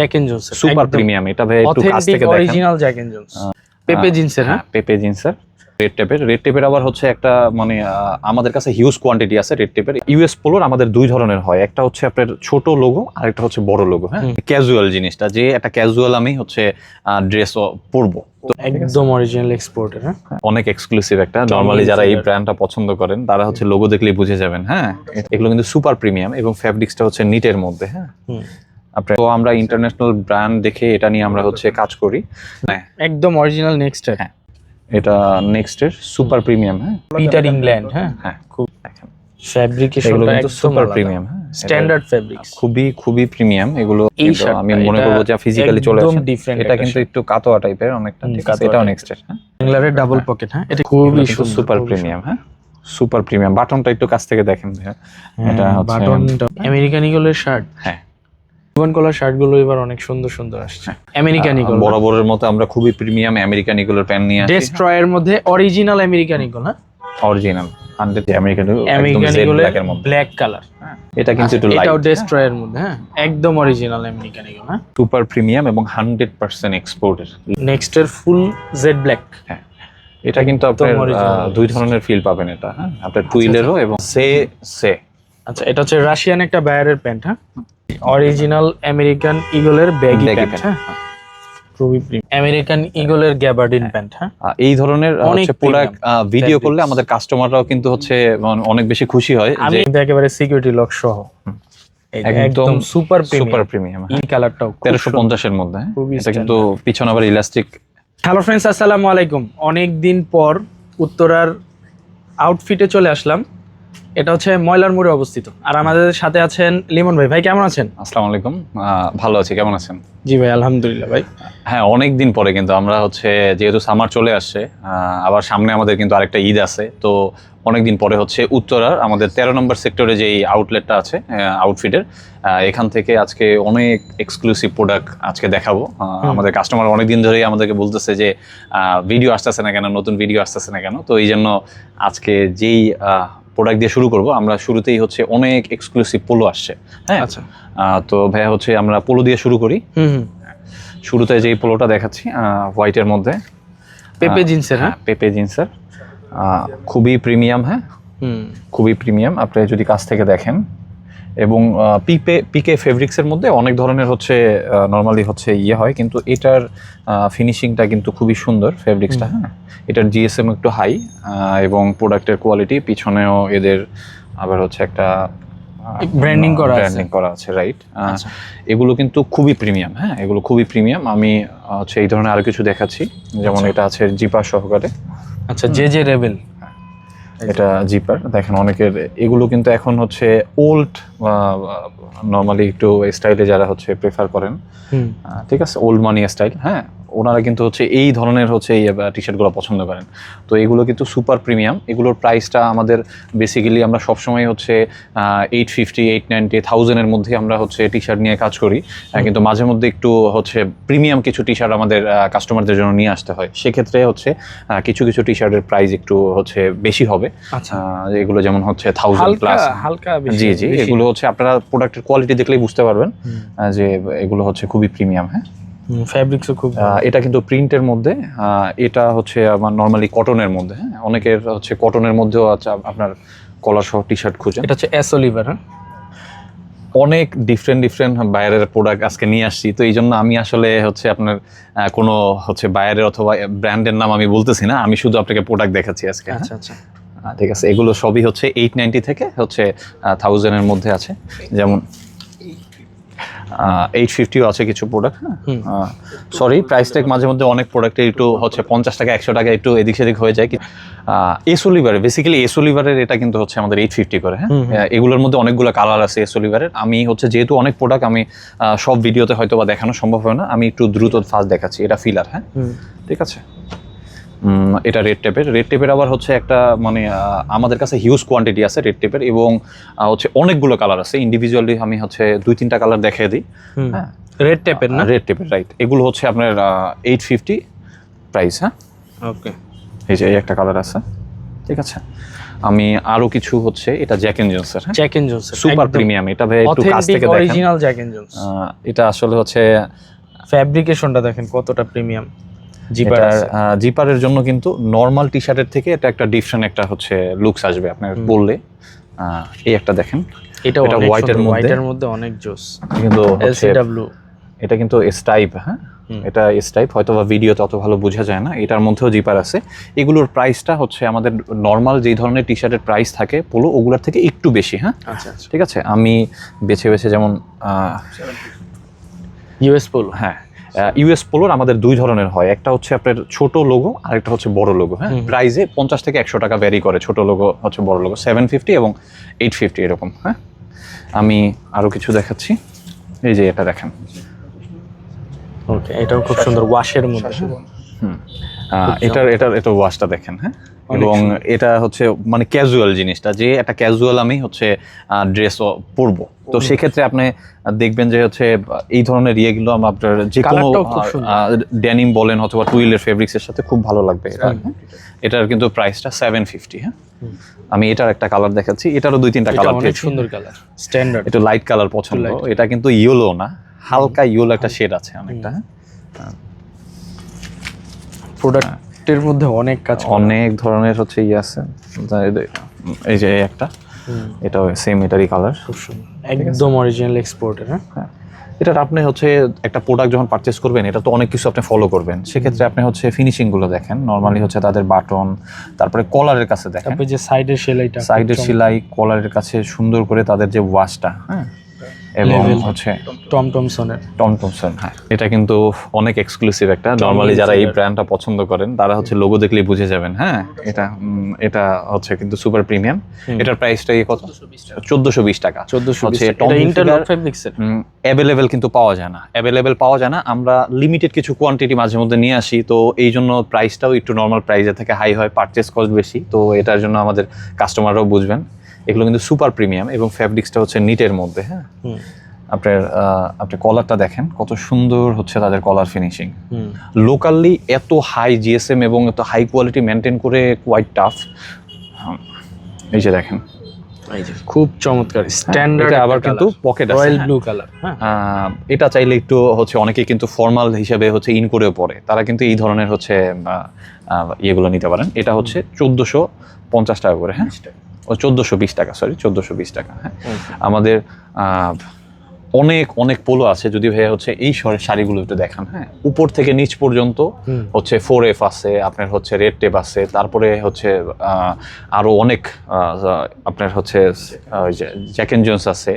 Jack and Jones super premium এটা ভাই একটু কাছ থেকে দেখেন। অরিজিনাল জ্যাক এন্ড জোন্স পেপে জিন্সের হ্যাঁ পেপে জিন্সের রেড টেপের রেড টেপের আবার হচ্ছে একটা মানে আমাদের কাছে হিউজ কোয়ান্টিটি আছে রেড টেপের ইউএস পোলোর আমাদের দুই ধরনের হয়। একটা হচ্ছে আপনার ছোট লোগো আর একটা হচ্ছে বড় লোগো হ্যাঁ? ক্যাজুয়াল জিনিসটা যে একটা ক্যাজুয়াল আমি হচ্ছে ড্রেস পরবো। একদম অরিজিনাল এক্সপোর্টের হ্যাঁ? অনেক এক্সক্লুসিভ একটা। নর্মালি যারা এই ব্র্যান্ডটা পছন্দ করেন তারা হচ্ছে লোগো দেখলেই বুঝে যাবেন হ্যাঁ? এগুলো কিন্তু সুপার প্রিমিয়াম এবং ফ্যাব্রিক্সটা হচ্ছে নিটের মধ্যে হ্যাঁ? তো আমরা ইন্টারন্যাশনাল ব্র্যান্ড দেখে এটা নিয়ে আমরা হচ্ছে কাজ করি। হ্যাঁ। একদম অরিজিনাল নেক্সটের হ্যাঁ। এটা নেক্সটের সুপার প্রিমিয়াম হ্যাঁ। পিটার ইংল্যান্ড হ্যাঁ। হ্যাঁ খুব দেখেন। ফ্যাব্রিকেশনটা একদম সুপার প্রিমিয়াম হ্যাঁ। স্ট্যান্ডার্ড ফ্যাব্রিক্স খুবই খুবই প্রিমিয়াম এগুলো আমি মনে এটা করব যে ফিজিক্যালি চলে আসে। এটা কিন্তু একটু কাতোয়া টাইপের অনেকটা ঠিক আছে? এটাও। নেক্সটের হ্যাঁ। বাংলারের ডাবল পকেট হ্যাঁ। এটা খুবই সুপার প্রিমিয়াম হ্যাঁ। সুপার প্রিমিয়াম বাটনটা একটু কাছ থেকে দেখেন ভাইয়া। এটা হ্যাঁ, হচ্ছে বাটনটা আমেরিকান ইগলের শার্ট হ্যাঁ। জীবন কলার শার্টগুলো এবার অনেক সুন্দর সুন্দর আসছে। আমেরিকান ইগল বরাবরের মতো আমরা খুবই প্রিমিয়াম আমেরিকান ইগুলোর প্যান নিয়ে আসি। ডেস্ট্রয়ের মধ্যে অরিজিনাল আমেরিকান ইগল হ্যাঁ? Original hundred American American black colour এটা কিন্তু একটু এটাও ডেস্ট্রয়ের মধ্যে হ্যাঁ? একদম অরিজিনাল আমেরিকান ইগল হ্যাঁ? সুপার প্রিমিয়াম এবং হান্ড্রেড পার্সেন্ট এক্সপোর্টের নেক্সটের ফুল জেড ব্ল্যাক হ্যাঁ। এটা কিন্তু আপনার দুই ধরনের ফিল পাবেন এটা হ্যাঁ? আপনার টুইলেরও এবং সে সে। আচ্ছা এটা হচ্ছে রাশিয়ান একটা বায়ারের প্যান্ট হ্যাঁ? অরিজিনাল আমেরিকান ইগলের ব্যাগি প্যান্ট হ্যাঁ? খুবই আমেরিকান ইগলের গ্যাবার্ডিন প্যান্ট হ্যাঁ। এই ধরনের হচ্ছে প্রোডাক্ট ভিডিও করলে আমাদের কাস্টমাররাও কিন্তু হচ্ছে অনেক বেশি খুশি হয় আমি কিন্তু একেবারে সিকিউরিটি লক সহ। একদম সুপার সুপার প্রিমিয়াম এই কালারটাও তেরোশো পঞ্চাশের মধ্যে হ্যাঁ? এটা কিন্তু পিছনে আবার ইলাস্টিক হ্যালো ফ্রেন্ডস আসসালামু আলাইকুম। অনেক দিন পর উত্তরার আউটফিটে চলে আসলাম। এটা হচ্ছে ময়লার মোড়ে অবস্থিত। আর আমাদের সাথে আছেন লিমন ভাই। ভাই কেমন আছেন? আসসালামু আলাইকুম। ভালো আছি কেমন আছেন? জি ভাই আলহামদুলিল্লাহ ভাই। হ্যাঁ অনেক দিন পরে কিন্তু আমরা হচ্ছে যেহেতু সামার চলে আসছে আবার সামনে আমাদের কিন্তু আরেকটা ঈদ আছে তো অনেক দিন পরে হচ্ছে উত্তরার আমাদের তেরো নম্বর সেক্টরে যে আউটলেটটা আছে আউটফিটের এখান থেকে আজকে অনেক এক্সক্লুসিভ প্রোডাক্ট আজকে দেখাবো। আমাদের কাস্টমার অনেক দিন ধরেই আমাদেরকে বলতেছে যে ভিডিও আসতেছে না কেন নতুন ভিডিও আসতেছে না কেন তো এই জন্য আজকে যেই প্রোডাক্ট দিয়ে শুরু করব। আমরা শুরুতেই হচ্ছে অনেক এক্সক্লুসিভ পোলো আসছে হ্যাঁ? আচ্ছা। তো ভাইয়া হচ্ছে আমরা পোলো দিয়ে শুরু করি। হুম হুম। শুরুতে যে পোলোটা দেখাচ্ছি হোয়াইটের মধ্যে। পেপে জিন্সের হ্যাঁ? পেপে জিন্সের। খুবই প্রিমিয়াম হ্যাঁ? খুবই প্রিমিয়াম আপনি যদি কাছ থেকে দেখেন এবং পিপে পিকে ফেব্রিক্সের মধ্যে অনেক ধরনের হচ্ছে নর্মালি হচ্ছে ইয়ে হয় কিন্তু এটার ফিনিশিংটা কিন্তু খুবই সুন্দর ফেব্রিক্সটা হ্যাঁ? এটার জিএসএম একটু হাই এবং প্রোডাক্টের কোয়ালিটি পিছনেও এদের আবার হচ্ছে একটা ব্র্যান্ডিং করা আছে। ব্র্যান্ডিং করা আছে রাইট আচ্ছা। এগুলো কিন্তু খুবই প্রিমিয়াম হ্যাঁ? এগুলো খুবই প্রিমিয়াম আমি হচ্ছে এই ধরনের আরও কিছু দেখাচ্ছি। যেমন এটা আছে জিপা সহকারে। আচ্ছা যে যে রেবেল এটা জিপার দেখেন অনেকের এগুলো কিন্তু এখন হচ্ছে ওল্ড নর্মালি একটু স্টাইলে যারা হচ্ছে প্রেফার করেন। ঠিক আছে ওল্ড মানি স্টাইল হ্যাঁ? ওনারা কিন্তু হচ্ছে এই ধরনের হচ্ছে এই টি শার্টগুলো পছন্দ করেন। তো এগুলো কিন্তু সুপার প্রিমিয়াম এগুলোর প্রাইসটা আমাদের বেসিক্যালি আমরা সবসময় হচ্ছে এইট ফিফটি এইট নাইনটি থাউজেন্ডের মধ্যে আমরা হচ্ছে টি শার্ট নিয়ে কাজ করি। কিন্তু মাঝে মধ্যে একটু হচ্ছে প্রিমিয়াম কিছু টি শার্ট আমাদের কাস্টমারদের জন্য নিয়ে আসতে হয়। সেক্ষেত্রে হচ্ছে কিছু কিছু টি শার্টের প্রাইস একটু হচ্ছে বেশি হবে। আচ্ছা। এগুলো যেমন হচ্ছে থাউজেন্ড প্লাস হালকা জি জি এগুলো হচ্ছে আপনারা প্রোডাক্টের কোয়ালিটি দেখলেই বুঝতে পারবেন যে এগুলো হচ্ছে খুবই প্রিমিয়াম হ্যাঁ? ফ্যাব্রিক্সও খুব এটা কিন্তু প্রিন্টের মধ্যে এটা হচ্ছে আমার নর্মালি কটনের মধ্যে হ্যাঁ? অনেকের হচ্ছে কটনের মধ্যেও আছে আপনার কলার সহ টি শার্ট খুঁজেন এটা হচ্ছে এস অলিভার হ্যাঁ? অনেক ডিফারেন্ট ডিফারেন্ট বাইরের প্রোডাক্ট আজকে নিয়ে আসছি। তো এই জন্য আমি আসলে হচ্ছে আপনার কোনো হচ্ছে বাইরের অথবা ব্র্যান্ডের নাম আমি বলতেছি না আমি শুধু আপনাকে প্রোডাক্ট দেখাচ্ছি আজকে হ্যাঁ? আচ্ছা আচ্ছা। ঠিক আছে এগুলো সবই হচ্ছে এইট নাইনটি থেকে হচ্ছে থাউজেন্ডের মধ্যে আছে। যেমন এইট ফিফটিও আছে কিছু প্রোডাক্ট হুম। সরি প্রাইস ট্যাগ মাঝে মধ্যে অনেক প্রোডাক্টে একটু হচ্ছে পঞ্চাশ টাকা একশো টাকা একটু এদিক সেদিক হয়ে যায়। এসোলিভারে বেসিক্যালি এসোলিভারের এটা কিন্তু হচ্ছে আমাদের এইট ফিফটি করে হ্যাঁ। এগুলোর মধ্যে অনেকগুলো কালার আছে এসোলিভারের আমি হচ্ছে যেহেতু অনেক প্রোডাক্ট আমি সব ভিডিওতে হয়তো বা দেখানো সম্ভব হয় না আমি একটু দ্রুত ফাস্ট দেখাচ্ছি এটা ফিলার হ্যাঁ? ঠিক আছে? এটা রেড টেপের রেড টেপের আবার হচ্ছে একটা মানে আমাদের কাছে হিউজ কোয়ান্টিটি আছে রেড টেপের এবং হচ্ছে অনেকগুলো কালার আছে। ইন্ডিভিজুয়ালি আমি হচ্ছে দুই তিনটা কালার দেখিয়ে দিই। হ্যাঁ। রেড টেপের না? রেড টেপের রাইট এগুলো হচ্ছে আপনার এইট ফিফটি প্রাইস হ্যাঁ? ওকে এই যে এই একটা কালার আছে। ঠিক আছে? আমি আরও কিছু হচ্ছে এটা জ্যাক এন্ড জোন্সের হ্যাঁ? Jack and Jones super premium এটা ভাই একটু কাছ থেকে দেখেন। অরিজিনাল জ্যাক এন্ড জোন্স এটা আসলে হচ্ছে ফ্যাব্রিকেশনটা দেখেন কতটা প্রিমিয়াম জিপারের জন্য কিন্তু নর্মাল টি শার্টের থেকে এটা একটা ডিফারেন্ট একটা হচ্ছে লুকস আসবে আপনার বললে। এই একটা দেখেন। এটা এটা সুন্দর মধ্যে। হোয়াইটের মধ্যে অনেক জোস। কিন্তু এলসিডব্লিউ এটা কিন্তু স্টাইপ হ্যাঁ? হুম। এটা স্টাইপ হয়তো বা ভিডিওতে অত ভালো বোঝা যায় না। এটার মধ্যেও জিপার আছে। এগুলোর প্রাইসটা হচ্ছে আমাদের নর্মাল যেই ধরনের টি শার্টের প্রাইস থাকে পোলো ওগুলোর থেকে একটু বেশি হ্যাঁ? আচ্ছা আচ্ছা। ঠিক আছে? আমি বেছে বেছে যেমন ইউএস পোলো হ্যাঁ ইউএস পোলোর আমাদের দুই ধরনের হয়। একটা হচ্ছে আপনার ছোট লোগো আর একটা হচ্ছে বড় লোগো হ্যাঁ? হুম। প্রাইসে পঞ্চাশ থেকে একশো টাকা ভ্যারি করে। ছোট লোগো হচ্ছে বড় লোগো সেভেন ফিফটি এবং এইট ফিফটি এরকম হ্যাঁ? আমি আরও কিছু দেখাচ্ছি। এই যে এটা দেখেন। ওকে এটাও খুব সুন্দর ওয়াশের মধ্যে। হুম। এটার এটার এটা ওয়াশটা দেখেন হ্যাঁ? এবং এটা হচ্ছে মানে ক্যাজুয়াল জিনিসটা যে একটা ক্যাজুয়াল আমি হচ্ছে ড্রেস পরবো। তো সেক্ষেত্রে আপনি দেখবেন যে হচ্ছে এই ধরনের ইয়েগুলো আমার আপনার যে কোনো ড্যানিম বলেন অথবা টুইলের ফেব্রিক্স এর সাথে খুব ভালো লাগবে এটা? এটার কিন্তু প্রাইসটা সেভেন ফিফটি হ্যাঁ? আমি এটার একটা কালার দেখাচ্ছি এটারও দুই তিনটা কালার অনেক সুন্দর কালার স্ট্যান্ডার্ড একটু লাইট কালার পছন্দ। এটা কিন্তু ইয়েলো না হালকা ইয়েলো একটা শেড আছে অনেকটা হ্যাঁ। প্রোডাক্টের মধ্যে অনেক কাজ অনেক ধরনের হচ্ছে ইয়ে আছে। এই যে- একটা এটা সেম এটারই কালার খুব সুন্দর। একদম অরিজিনাল এক্সপোর্টের হ্যাঁ? হ্যাঁ। এটার আপনি হচ্ছে একটা প্রোডাক্ট যখন পারচেস করবেন এটা তো অনেক কিছু আপনি ফলো করবেন। সেক্ষেত্রে আপনি হচ্ছে ফিনিশিংগুলো দেখেন। নর্মালি হচ্ছে তাদের বাটন তারপরে কলারের কাছে দেখেন। যে সাইডের সেলাইটা সাইডের সেলাই কলারের কাছে সুন্দর করে তাদের যে ওয়াশটা হ্যাঁ? এবং হচ্ছে টম টমসনের টম টমসন হ্যাঁ। এটা কিন্তু অনেক এক্সক্লুসিভ একটা। নর্মালি যারা এই ব্র্যান্ডটা পছন্দ করেন তারা হচ্ছে লোগো দেখলেই বুঝে যাবেন হ্যাঁ। এটা এটা হচ্ছে কিন্তু সুপার প্রিমিয়াম এটার প্রাইসটা কত? চোদ্দশো বিশ টাকা। চোদ্দশো হচ্ছে টম ইন্টারলক ফেব্রিক্সের অ্যাভেলেবেল কিন্তু পাওয়া যায় না। অ্যাভেলেবেল পাওয়া যায় না। আমরা লিমিটেড কিছু কোয়ান্টিটি মাঝে মধ্যে নিয়ে আসি। তো এই জন্য প্রাইসটাও একটু নর্মাল প্রাইসের থেকে হাই হয়। পারচেস কস্ট বেশি। তো এটার জন্য আমাদের কাস্টমাররাও বুঝবেন। এগুলো কিন্তু সুপার প্রিমিয়াম এবং ফ্যাব্রিক্সটা হচ্ছে নিটের মধ্যে হ্যাঁ? আপনার আপনি কলারটা দেখেন কত সুন্দর হচ্ছে তাদের কলার ফিনিশিং লোকালি এত হাই জিএসএম এবং এত হাই কোয়ালিটি মেনটেন করে কোয়াইট টাফ এই যে দেখেন। খুব চমৎকার। স্ট্যান্ডার্ড আবার কিন্তু পকেট আছে রয়্যাল। ব্লু কালার এটা চাইলে একটু হচ্ছে অনেকে কিন্তু ফর্মাল হিসেবে হচ্ছে ইন করেও পড়ে তারা কিন্তু এই ধরনের হচ্ছে ইয়েগুলো নিতে পারেন। এটা হচ্ছে চোদ্দোশো পঞ্চাশ টাকা করে হ্যাঁ? ও চোদ্দোশো বিশ টাকা সরি চোদ্দোশো বিশ টাকা হ্যাঁ। আমাদের অনেক অনেক পোলো আছে। যদি ভাইয়া হচ্ছে এই শাড়িগুলো একটু দেখান হ্যাঁ। উপর থেকে নিচ পর্যন্ত হচ্ছে ফোর এফ আছে আপনার হচ্ছে রেড টেপ আছে তারপরে হচ্ছে আহ, আরও অনেক আপনার হচ্ছে জ্যাকেন জোন্স আছে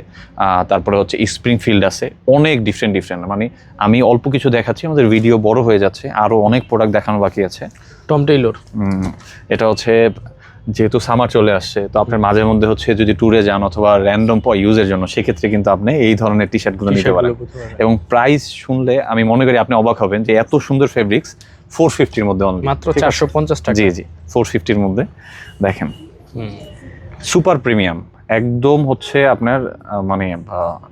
তারপরে হচ্ছে স্প্রিং ফিল্ড আছে অনেক ডিফারেন্ট ডিফারেন্ট মানে আমি অল্প কিছু দেখাচ্ছি আমাদের ভিডিও বড় হয়ে যাচ্ছে আরও অনেক প্রোডাক্ট দেখানো বাকি আছে। টম টেইলর এটা হচ্ছে যেহেতু সামার চলে আসছে তো আপনার মাঝে মধ্যে হচ্ছে যদি ট্যুরে যান অথবা র্যান্ডম ইউজের জন্য সেক্ষেত্রে কিন্তু আপনি এই ধরনের টি শার্টগুলো নিতে পারেন। এবং প্রাইস শুনলে আমি মনে করি আপনি অবাক হবেন যে এত সুন্দর ফেব্রিক্স ফোর ফিফটির মধ্যে। মাত্র চারশো পঞ্চাশ টাকা। জি জি ফোর ফিফটির মধ্যে। দেখেন। সুপার প্রিমিয়াম একদম হচ্ছে আপনার মানে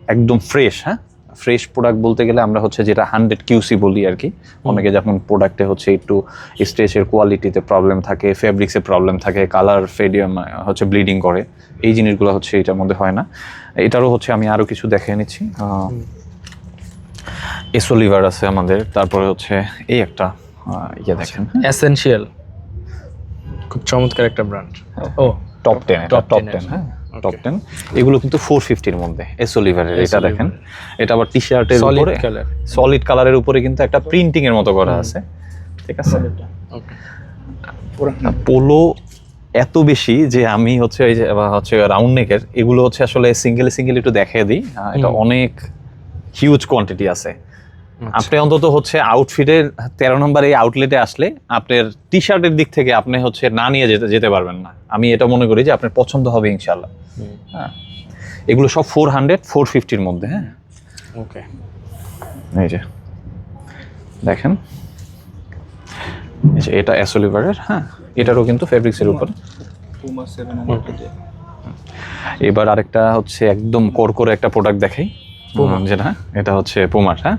একদম ফ্রেশ হ্যাঁ? ফ্রেশ প্রোডাক্ট বলতে গেলে আমরা হচ্ছে যেটা হান্ড্রেড কিউসি বলি আর কি। অনেকে যখন প্রোডাক্টে হচ্ছে একটু স্ট্রেচের কোয়ালিটিতে প্রবলেম থাকে ফেব্রিক্সের প্রবলেম থাকে কালার ফেডিয়াম হচ্ছে ব্লিডিং করে এই জিনিসগুলো হচ্ছে এটার মধ্যে হয় না। এটারও হচ্ছে আমি আরও কিছু দেখে নিচ্ছি। এসোলিভার আছে আমাদের তারপরে হচ্ছে এই একটা ইয়ে দেখেন। এসেনশিয়াল খুব চমৎকার একটা ব্র্যান্ড ও। টপ টেন টপ টেন হ্যাঁ. টপ টেন এগুলো কিন্তু ফোর ফিফটির মধ্যে এসোলিভারের এটা দেখেন। এটা আবার টি শার্টের উপরে সলিড কালারের উপরে কিন্তু একটা প্রিন্টিং এর মতো করা আছে। ঠিক আছে? পোলো এত বেশি যে আমি হচ্ছে এই যে হচ্ছে রাউন্ড নেকের এগুলো হচ্ছে আসলে সিঙ্গেল সিঙ্গেল একটু দেখিয়ে দিই। এটা অনেক হিউজ কোয়ান্টিটি আছে। আপনি অন্তত হচ্ছে আউটফিটের তেরো নম্বর এই আউটলেটে আসলে আপনার টি শার্টের দিক থেকে আপনি হচ্ছে না নিয়ে যেতে যেতে পারবেন না। আমি এটা মনে করি যে আপনার পছন্দ হবে ইনশাল্লাহ হ্যাঁ। এগুলো সব ফোর হান্ড্রেড ফোর ফিফটির মধ্যে হ্যাঁ? ওকে। এই যে দেখেন। এই যে এটা অ্যাসোলিভারের হ্যাঁ? এটারও কিন্তু ফেব্রিক্সের উপর। এবার আরেকটা হচ্ছে একদম কোর করে একটা প্রোডাক্ট দেখাই। উম, যেটা এটা হচ্ছে পুমার হ্যাঁ।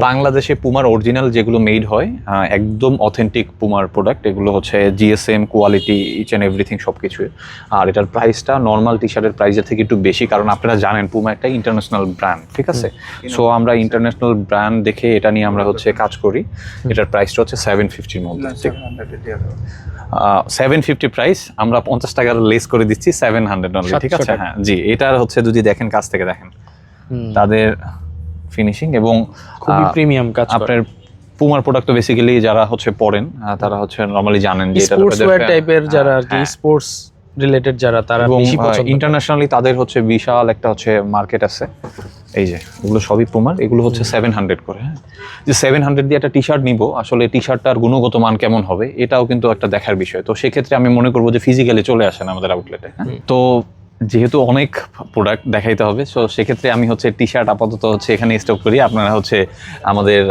বাংলাদেশে পুমার অরিজিনাল যেগুলো মেড হয় একদম অথেন্টিক পুমার প্রোডাক্ট এগুলো হচ্ছে GSM quality each and everything সব কিছু আর এটার প্রাইসটা নর্মাল টি শার্টের প্রাইসের থেকে একটু বেশি কারণ আপনারা জানেন পুমা একটা ইন্টারন্যাশনাল ব্র্যান্ড ঠিক আছে? সো আমরা ইন্টারন্যাশনাল ব্র্যান্ড দেখে এটা নিয়ে আমরা হচ্ছে কাজ করি। এটার প্রাইসটা হচ্ছে সেভেন ফিফটির মধ্যে সেভেন ফিফটি প্রাইস আমরা পঞ্চাশ টাকার লেস করে দিচ্ছি সেভেন হান্ড্রেড ঠিক আছে? হ্যাঁ জি এটার হচ্ছে যদি দেখেন কাছ থেকে দেখেন। তাদের ফিনিশিং এবং খুবই প্রিমিয়াম কাজ আপনার পুমার প্রোডাক্ট বেসিক্যালি যারা হচ্ছে পড়েন তারা হচ্ছে নর্মালি জানেন যে এটা স্পোর্টস ওয়্যার টাইপের যারা আর কি হ্যাঁ। স্পোর্টস রিলেটেড যারা তারা বেশি পছন্দ ইন্টারন্যাশনালি তাদের হচ্ছে বিশাল একটা হচ্ছে মার্কেট আছে। এই যে এগুলো সবই পুমার এগুলো হচ্ছে সেভেন হান্ড্রেড করে হ্যাঁ? যে সেভেন হান্ড্রেড দিয়ে একটা টি শার্ট নিবো আসলে টি শার্টটার গুণগত মান কেমন হবে এটাও কিন্তু একটা দেখার বিষয়। তো সেক্ষেত্রে আমি মনে করব যে ফিজিক্যালি চলে আসেন আমাদের আউটলেটে তো যেহেতু অনেক প্রোডাক্ট দেখাইতে হবে সো সেক্ষেত্রে আমি হচ্ছে টি শার্ট আপাতত হচ্ছে এখানে স্টক করি। আপনারা হচ্ছে আমাদের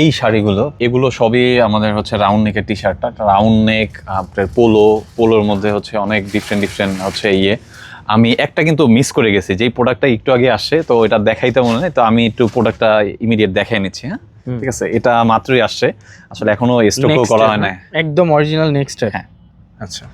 এই শাড়িগুলো এগুলো সবই আমাদের হচ্ছে রাউন্ড নেকের টি শার্টটা রাউন্ড নেক আপনার পোলো পোলোর মধ্যে হচ্ছে অনেক ডিফারেন্ট ডিফারেন্ট হচ্ছে ইয়ে। আমি একটা কিন্তু মিস করে গেছি। যেই প্রোডাক্টটা একটু আগে আসছে তো এটা দেখাইতে মনে নেই তো আমি একটু প্রোডাক্টটা ইমিডিয়েট দেখাই নিচ্ছি হ্যাঁ? ঠিক আছে? এটা মাত্রই আসছে। আসলে এখনও স্টকও করা হয় না হ্যাঁ? একদম অরিজিনাল নেক্সট হ্যাঁ। আচ্ছা।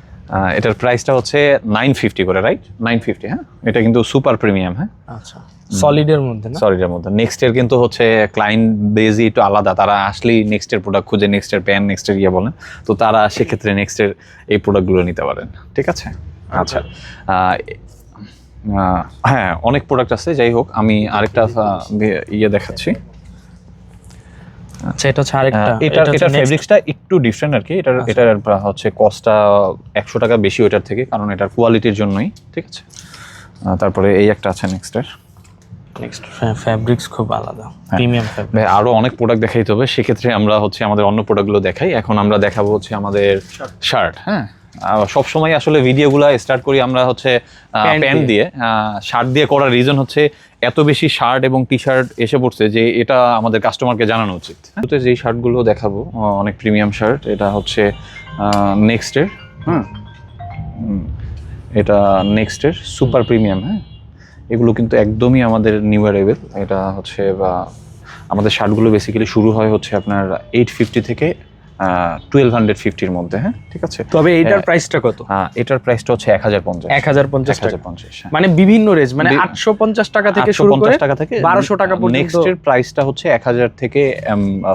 এটার প্রাইসটা হচ্ছে নাইন ফিফটি করে রাইট নাইন ফিফটি হ্যাঁ? এটা কিন্তু সুপার প্রিমিয়াম হ্যাঁ? আচ্ছা। সলিডের মধ্যে এর মধ্যে। নেক্সট এর কিন্তু হচ্ছে ক্লায়েন্ট বেজই একটু আলাদা। তারা আসলেই নেক্সট এর প্রোডাক্ট খুঁজে নেক্সট এর প্যান নেক্সট এর ইয়ে বলেন। তো তারা সেক্ষেত্রে নেক্সট এর এই প্রোডাক্টগুলো নিতে পারেন। ঠিক আছে? আচ্ছা। হ্যাঁ অনেক প্রোডাক্ট আছে যাই হোক আমি আরেকটা ইয়ে দেখাচ্ছি। আচ্ছা এটা হচ্ছে আরেকটা এটার ফেব্রিক্সটা একটু ডিফারেন্ট আর কি এটার আচ্ছা। এটার হচ্ছে কস্টটা একশো টাকা বেশি ওইটার থেকে কারণ এটার কোয়ালিটির জন্যই ঠিক আছে? তারপরে এই একটা আছে নেক্সটের নেক্সট ফ্যাব্রিক্স খুব আলাদা। প্রিমিয়াম ফ্যাব্রিক ভাই আরও অনেক প্রোডাক্ট দেখাইতে হবে সেক্ষেত্রে আমরা হচ্ছে আমাদের অন্য প্রোডাক্টগুলো দেখাই। এখন আমরা দেখাবো হচ্ছে আমাদের শার্ট হ্যাঁ? সব সময় আসলে ভিডিওগুলো স্টার্ট করি আমরা হচ্ছে প্যান্ট দিয়ে। শার্ট দিয়ে করার রিজন হচ্ছে এত বেশি শার্ট এবং টি শার্ট এসে পড়ছে যে এটা আমাদের কাস্টমারকে জানানো উচিত। যেই শার্টগুলো দেখাবো অনেক প্রিমিয়াম শার্ট এটা হচ্ছে নেক্সটের হুম, এটা নেক্সটের সুপার প্রিমিয়াম হ্যাঁ? এগুলো কিন্তু একদমই আমাদের নিউ অ্যারাইভেল এটা হচ্ছে বা আমাদের শার্টগুলো বেসিক্যালি শুরু হয় হচ্ছে আপনার এইট ফিফটি থেকে টুয়েলভ হান্ড্রেড ফিফটির মধ্যে হ্যাঁ ঠিক আছে? তবে এইটার হ্যাঁ। প্রাইসটা কত? আহ, এটার প্রাইসটা হচ্ছে এক হাজার পঞ্চাশ। এক হাজার পঞ্চাশ হাজার পঞ্চাশ হ্যাঁ। মানে বিভিন্ন রেঞ্জ মানে আটশো পঞ্চাশ টাকা থেকে শুরু করে 850 টাকা থেকে বারোশো টাকা পর্যন্ত। নেক্সটের প্রাইসটা হচ্ছে এক হাজার থেকে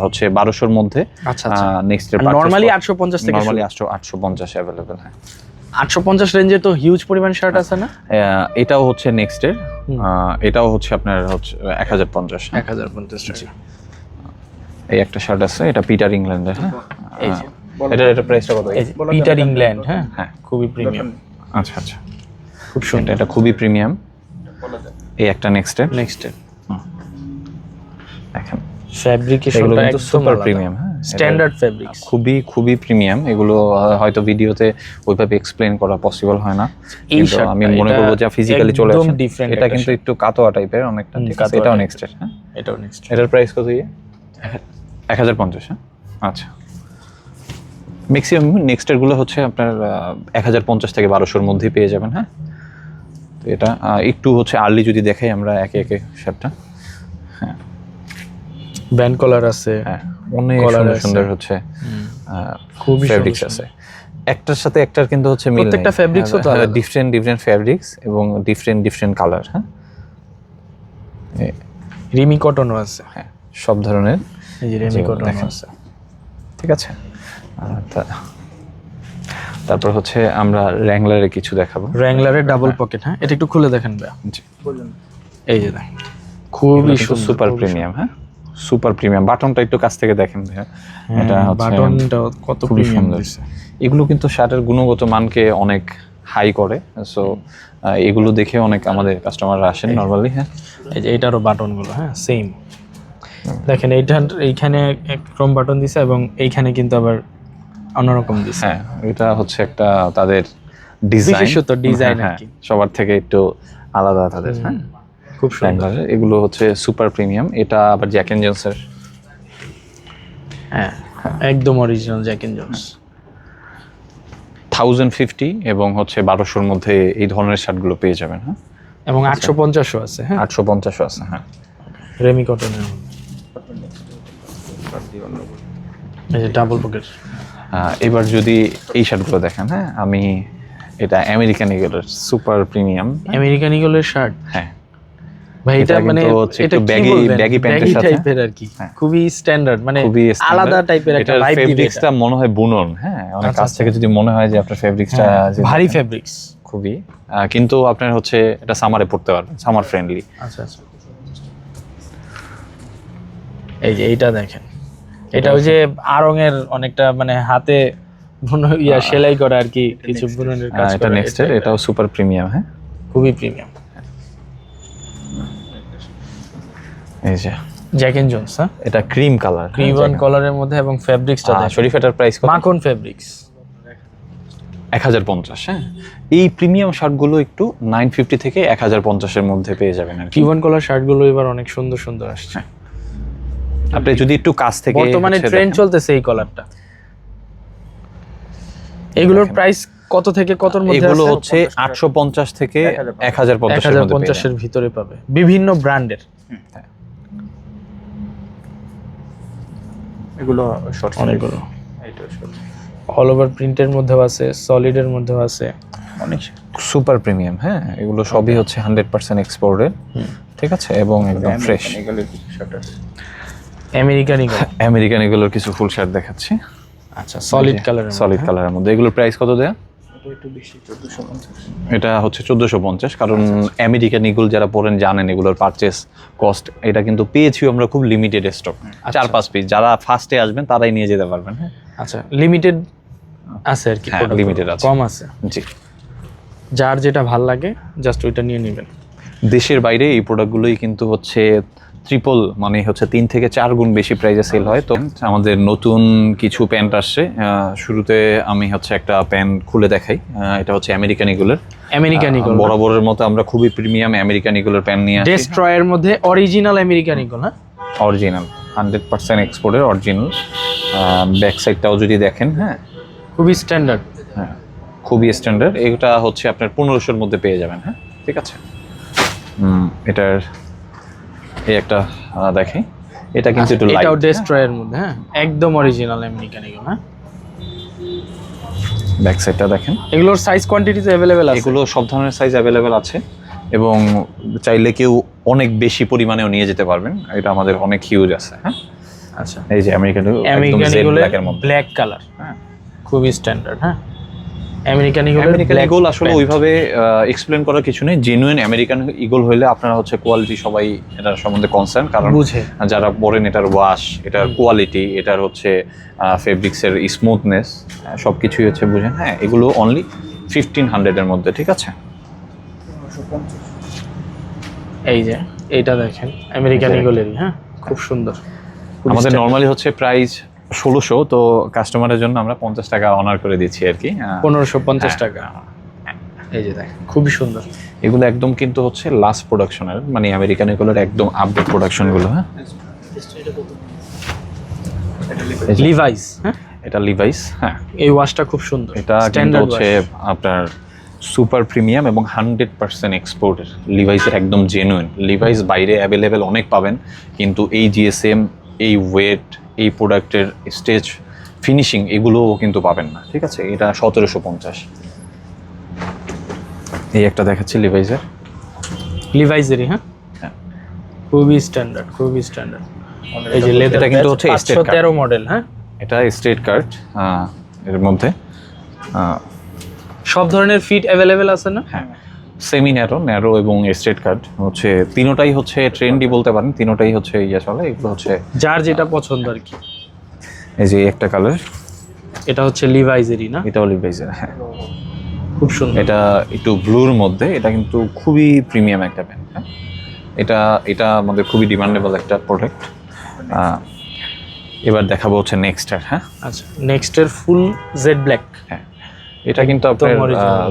হচ্ছে বারোশোর মধ্যে। আচ্ছা আচ্ছা। নেক্সটের নর্মালি আটশো পঞ্চাশ থেকে নর্মালি আটশো আটশো পঞ্চাশ অ্যাভেলেবেল হ্যাঁ। আটশো পঞ্চাশ রেঞ্জে তো হিউজ পরিমাণ শার্ট আছে না? এটাও হচ্ছে নেক্সটের হুম। এটাও হচ্ছে আপনার হচ্ছে এক হাজার পঞ্চাশ হ্যাঁ। এক হাজার পঞ্চাশ টাকা। এই একটা শার্ট আছে এটা পিটার ইংল্যান্ডের হ্যাঁ? এই যে। এটা এটা প্রাইসটা কত? এই পিটার ইংল্যান্ড হ্যাঁ? হ্যাঁ। খুবই প্রিমিয়াম আচ্ছা আচ্ছা। খুব সুন্দর। এটা খুবই প্রিমিয়াম এই একটা নেক্সটের নেক্সট দেখেন। ফ্যাব্রিকেশনটা কিন্তু একদম সুপার প্রিমিয়াম হ্যাঁ? স্ট্যান্ডার্ড ফ্যাব্রিক্স খুবই খুবই প্রিমিয়াম এগুলো হয়তো ভিডিওতে ওইভাবে এক্সপ্লেন করা পসিবল হয় না। এই কিন্তু আমি মনে করব যে ফিজিক্যালি চলে আসে। এটা কিন্তু একটু কাতোয়া টাইপের অনেকটা ঠিক আছে। এটাও। নেক্সটের হ্যাঁ? এটাও নেক্সট এটার প্রাইস কত ইয়ে? এক হাজার পঞ্চাশ হ্যাঁ? আচ্ছা। ম্যাক্সিমাম নেক্সটেরগুলো হচ্ছে আপনার এক হাজার পঞ্চাশ থেকে বারোশোর মধ্যেই পেয়ে যাবেন হ্যাঁ? তো এটা একটু হচ্ছে আর্লি যদি দেখাই আমরা একে একে শার্টটা ব্যান্ড কলার আছে হ্যাঁ অনেক Collar সুন্দর সুন্দর হচ্ছে খুবই ফেব্রিক্স সুন্দর, আছে। একটার সাথে একটার কিন্তু হচ্ছে মিল প্রত্যেকটা fabrics ও তো ডিফারেন্ট ডিফারেন্ট ফেব্রিক্স এবং ডিফারেন্ট ডিফারেন্ট কালার হ্যাঁ? রিমি কটনও আছে। হ্যাঁ সব ধরনের। এই যে রিমি যেগুলো আছে ঠিক আছে? তারপর হচ্ছে আমরা র্যাংলারের কিছু দেখাবো। র্যাংলারের ডাবল পকেট হ্যাঁ? এটা একটু খুলে দেখেন ভাই জি। এই যে দেখেন। খুবই সুপার প্রিমিয়াম হ্যাঁ? সুপার প্রিমিয়াম বাটনটা একটু কাছ থেকে দেখেন ভাইয়া। এটা হ্যাঁ, হচ্ছে বাটনটা কত খুবই সুন্দর। এগুলো কিন্তু শার্টের গুণগত মানকে অনেক হাই করে। সো এগুলো দেখে অনেক আমাদের কাস্টমাররা আসেন নর্মালি হ্যাঁ? এই যে এটারও বাটনগুলো হ্যাঁ? সেম দেখেন এইটা এইখানে ক্রম বাটন দিছে এবং এইখানে কিন্তু আবার অন্যরকম দিছে। হ্যাঁ এটা হচ্ছে একটা তাদের ডিজাইন বিশেষত design আর কি। সবার থেকে একটু আলাদা তাদের হ্যাঁ? খুব সুন্দর। এগুলো হচ্ছে সুপার প্রিমিয়াম এটা আবার জ্যাক এন্ড জন্সের হ্যাঁ একদম original Jack and Jones thousand fifty এবং হচ্ছে বারোশোর মধ্যে এই ধরনের শার্টগুলো পেয়ে যাবেন হ্যাঁ? এবং আটশো পঞ্চাশও আছে হ্যাঁ? আটশো পঞ্চাশও আছে হ্যাঁ। রেমি কটনের মধ্যে। এই যে ডাবল পকেট এবার যদি এই শার্টগুলো দেখেন হ্যাঁ আমি এটা আমেরিকান ইগলের সুপার প্রিমিয়াম আমেরিকান ইগলের শার্ট? হ্যাঁ। ভাই এটা মানে এটা pant এর Baggy সাথে। টাইপের আর কি। হ্যাঁ। খুবই স্ট্যান্ডার্ড মানে আলাদা টাইপের একটা এটার ভাইব দিবে ফেব্রিক্সটা মনে হয় বুনন হ্যাঁ অনেক আচ্ছা, কাছ থেকে যদি মনে হয় যে আপনার ফেব্রিক্সটা হ্যাঁ, ভারী ফেব্রিক্স খুবই। কিন্তু আপনার হচ্ছে এটা সামারে পড়তে পারবেন সামার ফ্রেন্ডলি আচ্ছা আচ্ছা। এই যে এইটা দেখেন। এটা ওই যে আরং এর অনেকটা মানে হাতে বুনো ইয়া সেলাই করা আর কি কিছু বুননের কাজ এটা নেক্সট এটাও সুপার প্রিমিয়াম হ্যাঁ? খুবই প্রিমিয়াম এই যে। জ্যাক এন্ড জোন্স হ্যাঁ? এটা ক্রিম কালার ক্রিমন কালারের মধ্যে এবং ফেব্রিক্সটা দেখেন। শরীফ এটার প্রাইস কত? মাখন ফেব্রিক্স এক হাজার পঞ্চাশ হ্যাঁ? এই প্রিমিয়াম শার্টগুলো একটু নাইন ফিফটি থেকে এক হাজার পঞ্চাশের মধ্যে পেয়ে যাবেন আর কি। কিউবন কলার শার্টগুলো এবার অনেক সুন্দর সুন্দর আসছে। আপনি যদি একটু কাছ থেকে বর্তমানে ট্রেন্ড চলতেছে এই কলারটা এগুলোর প্রাইস কত থেকে কতর মধ্যে এগুলো হচ্ছে আটশো পঞ্চাশ থেকে এক হাজার এক পঞ্চাশের হাজার মধ্যে পেয়ে পঞ্চাশের ভিতরে পাবে। বিভিন্ন ব্র্যান্ডের। এগুলো শর্ট অনেকগুলো। অল ওভার প্রিন্টের মধ্যেও আছে সলিডের মধ্যেও আছে। অনেক। সুপার প্রিমিয়াম হ্যাঁ? এগুলো সবই হচ্ছে হান্ড্রেড পার্সেন্ট এক্সপোর্টেড ঠিক আছে? এবং একদম ফ্রেশ এগুলো কিছু শর্ট আছে আমেরিকান ইগল আমেরিকান এগুলোর কিছু ফুল শার্ট দেখাচ্ছি। আচ্ছা সলিড কালারের সলিড কালারের মধ্যে। এগুলোর প্রাইস কত দেয়া? এটা চোদ্দোশো এটা হচ্ছে চোদ্দোশো পঞ্চাশ কারণ আমেরিকান ইগুল যারা পড়েন জানেন এগুলোর পারচেস কস্ট এটা কিন্তু পেয়েছি আমরা খুব লিমিটেড স্টক চার পাঁচ পিস যারা ফার্স্টে আসবেন তারাই নিয়ে যেতে পারবেন হ্যাঁ? আচ্ছা লিমিটেড আছে আর কি হ্যাঁ, product আছে। কম আছে। জি। যার যেটা ভালো লাগে জাস্ট ওইটা নিয়ে নেবেন। দেশের বাইরে এই প্রোডাক্টগুলোই কিন্তু হচ্ছে ট্রিপল মানে হচ্ছে তিন থেকে চার গুণ বেশি প্রাইজে সেল হয়। তো আমাদের নতুন কিছু প্যান্ট আসছে। শুরুতে আমি হচ্ছে একটা প্যান্ট খুলে দেখাই। এটা হচ্ছে আমেরিকান ইগুলের আমেরিকান ইগল বরাবরের মতো আমরা খুবই প্রিমিয়াম আমেরিকান ইগুলের প্যান্ট নিয়ে আসি। ডেস্ট্রয়ের মধ্যে অরিজিনাল আমেরিকান ইগল হ্যাঁ অরিজিনাল হান্ড্রেড পার্সেন্ট এক্সপোর্টের অরিজিনাল ব্যাক সাইডটাও যদি দেখেন হ্যাঁ? খুবই স্ট্যান্ডার্ড হ্যাঁ খুবই স্ট্যান্ডার্ড এটা হচ্ছে আপনার পনেরোশোর মধ্যে পেয়ে যাবেন হ্যাঁ? ঠিক আছে? এটার এই একটা দেখি। এটা কিন্তু একটু লাইট এটাও ডেস্ট্রয়ের মধ্যে হ্যাঁ? একদম অরিজিনাল আমেরিকান ইগল হ্যাঁ? ব্যাক সাইডটা দেখেন। এগুলোর সাইজ কোয়ান্টিটিতে অ্যাভেলেবেল আছে। এগুলো সব ধরনের সাইজ অ্যাভেলেবেল আছে এবং চাইলে কেউ অনেক বেশি পরিমাণেও নিয়ে যেতে পারবেন। এটা আমাদের অনেক হিউজ আছে হ্যাঁ? আচ্ছা। এই যে আমেরিকান আমেরিকান ব্ল্যাক কালার হ্যাঁ। খুবই স্ট্যান্ডার্ড হ্যাঁ? আমেরিকান ইগলের আমেরিকান ইগল আসলে ওইভাবে এক্সপ্লেন করার কিছু নেই। জেনুইন আমেরিকান ইগল হইলে আপনারা হচ্ছে কোয়ালিটি সবাই এটার সম্বন্ধে কনসার্ন কারণ বুঝে। যারা পড়েন এটার ওয়াশ এটার কোয়ালিটি এটার হচ্ছে ফেব্রিক্সের স্মুথনেস সব কিছুই হচ্ছে বুঝেন। হ্যাঁ এগুলো অনলি ফিফটিন হান্ড্রেডের মধ্যে ঠিক আছে? এই যে এইটা দেখেন আমেরিকান ইগলেরই হ্যাঁ? খুব সুন্দর। আমাদের নর্মালি হচ্ছে প্রাইস ষোলোশো তো কাস্টমারের জন্য আমরা পঞ্চাশ টাকা অনার করে দিচ্ছি আর কি। পনেরোশো পঞ্চাশ হ্যাঁ। টাকা। এই যে দেখেন খুবই সুন্দর। এগুলো একদম কিন্তু হচ্ছে লাস্ট প্রোডাকশনের মানে আমেরিকান এগুলোর একদম আপডেট প্রোডাকশনগুলো হ্যাঁ। লিভাইস হ্যাঁ? এটা লিভাইস হ্যাঁ। এই ওয়াশটা খুব সুন্দর এটা কিন্তু হচ্ছে আপনার সুপার প্রিমিয়াম এবং হান্ড্রেড পার্সেন্ট এক্সপোর্টের লিভাইসের একদম জেনুইন লিভাইস বাইরে অ্যাভেলেবেল অনেক পাবেন কিন্তু এই জিএসএম এই ওয়েট এই প্রোডাক্টের স্টেজ ফিনিশিং এগুলোও কিন্তু পাবেন না ঠিক আছে? এটা সতেরোশো পঞ্চাশ। এই একটা দেখাচ্ছি লিভাইসের লিভাইসেরই হ্যাঁ? হ্যাঁ। খুবই স্ট্যান্ডার্ড খুবই স্ট্যান্ডার্ড এই যে লেদার এটা কিন্তু হচ্ছে card। তেরো মডেল হ্যাঁ? এটা স্ট্রেট কার্ড এর মধ্যে সব ধরনের ফিট অ্যাভেলেবেল আছে না? হ্যাঁ। সেমি ন্যারো ন্যারো এবং স্ট্রেট কার্ড হচ্ছে তিনোটাই হচ্ছে ট্রেন্ডই বলতে পারেন তিনোটাই হচ্ছে ইয়ে চলে এগুলো হচ্ছে যার যেটা পছন্দ আর কি। এই যে একটা কালার এটা হচ্ছে লিভাইসেরই না? এটাও লিভাইজের হ্যাঁ। খুব সুন্দর। এটা একটু ব্লুর মধ্যে এটা কিন্তু খুবই প্রিমিয়াম একটা প্যান্ট হ্যাঁ। এটা এটা আমাদের খুবই ডিমান্ডেবল একটা প্রোডাক্ট এবার দেখাবো হচ্ছে নেক্সটার হ্যাঁ। আচ্ছা নেক্সটের ফুল জেড ব্ল্যাক হ্যাঁ। এটা কিন্তু আপনার